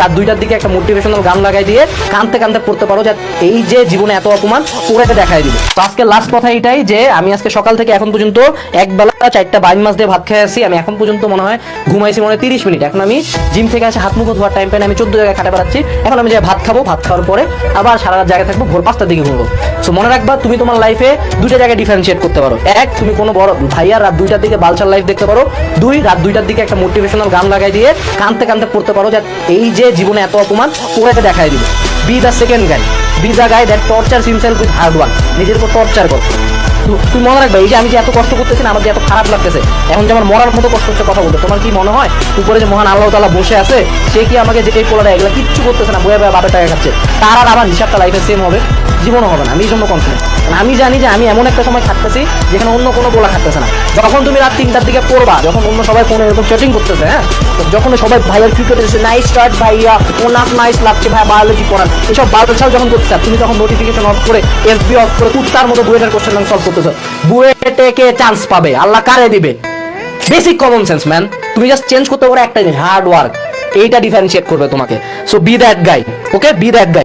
রাত দুইটার দিকে একটা মোটিভেশনাল গান লাগাই দিয়ে কানতে কানতে পড়তে পারো যে এই যে জীবনে এত অপমান পুরাকে দেখাই দিবে। তো আজকে লাস্ট কথা এটাই যে আমি আজকে সকাল থেকে এখন পর্যন্ত এক বেলা চারটা বাইন মাছ দিয়ে ভাত খেয়ে আসি। আমি এখন পর্যন্ত মনে হয় ঘুমাইছি মনে হয় তিরিশ মিনিট। এখন আমি জিম থেকে আসে হাত মুখ ধোয়ার টাইম পাই আমি চোদ্দ জায়গায় খাটে বেড়াচ্ছি। এখন আমি যে ভাত খাব, ভাত খাওয়ার পরে আবার সারা রাত জায়গায় থাকব, ভোর পাঁচটার দিকে ঘুমবো। সো মনে রাখবা, তুমি তোমার লাইফে দুইটা জায়গায় ডিফারেন্সিয়েট করতে পারো। এক, তুমি কোনো বড় ভাইয়া রাত দুইটার দিকে বালচার লাইফ দেখতে পারো। দুই, রাত দুইটার দিকে একটা মোটিভেশনাল গান লাগাই দিয়ে কানতে কানতে পড়তে পারো যে এই যে জীবনে এত অপমান, পুরাকে দেখায় দিবে be the second guy be the guy that torture himself with hard work নিজের উপর টর্চার কর। তুই মনে রাখবে, এই যে আমি যে এত কষ্ট করতেছি না, আমার যে এত খারাপ লাগতেছে, এখন যে আমার মরার মতো কষ্ট হচ্ছে, কথা বলতে, তোমার কি মনে হয়? উপরে যে মহান আল্লাহ তালা বসে আছে, সে কি আমাকে যে এই পোলাটা এগুলো কিচ্ছু করতেছে না, বয়ে বয়ে বাপের টাকা খাচ্ছে? তার আর আমার হিসাবটা লাইফে সেম হবে। জীবনও হবে না, আমি এই জন্য কনফিডেন্ট আমি জানি যে আমি এমন একটা সময় থাকতেছি যেখানে অন্য কোনো গোলা খাটতেছে না। যখন তুমি রাত তিনটার দিকে পড়বা, যখন অন্য সবাই ফোনে এরকম চ্যাটিং করতেছে হ্যাঁ? যখন সবাই ভাইয়ার ক্রিকেট এসেছে নাইস স্টার্ট ভাইয়া ওনার নাইস লাগছে ভাই বায়োলজি পড়ান। এসব বায়োলজি যখন করতে তুমি তখন নোটিফিকেশন অফ করে এফবি অফ করে কুত্তার মতো বুয়েটের কোশ্চেন সলভ করতেছো। বুয়েটে কে চান্স পাবে? আল্লাহ কারে দিবে? বেসিক কমন সেন্স ম্যান তুমি জাস্ট চেঞ্জ করতে পারো, একটাই জিনিস হার্ড ওয়ার্ক এইটা ডিফারেন্সিয়েট করবে তোমাকে। So be that guy okay be that guy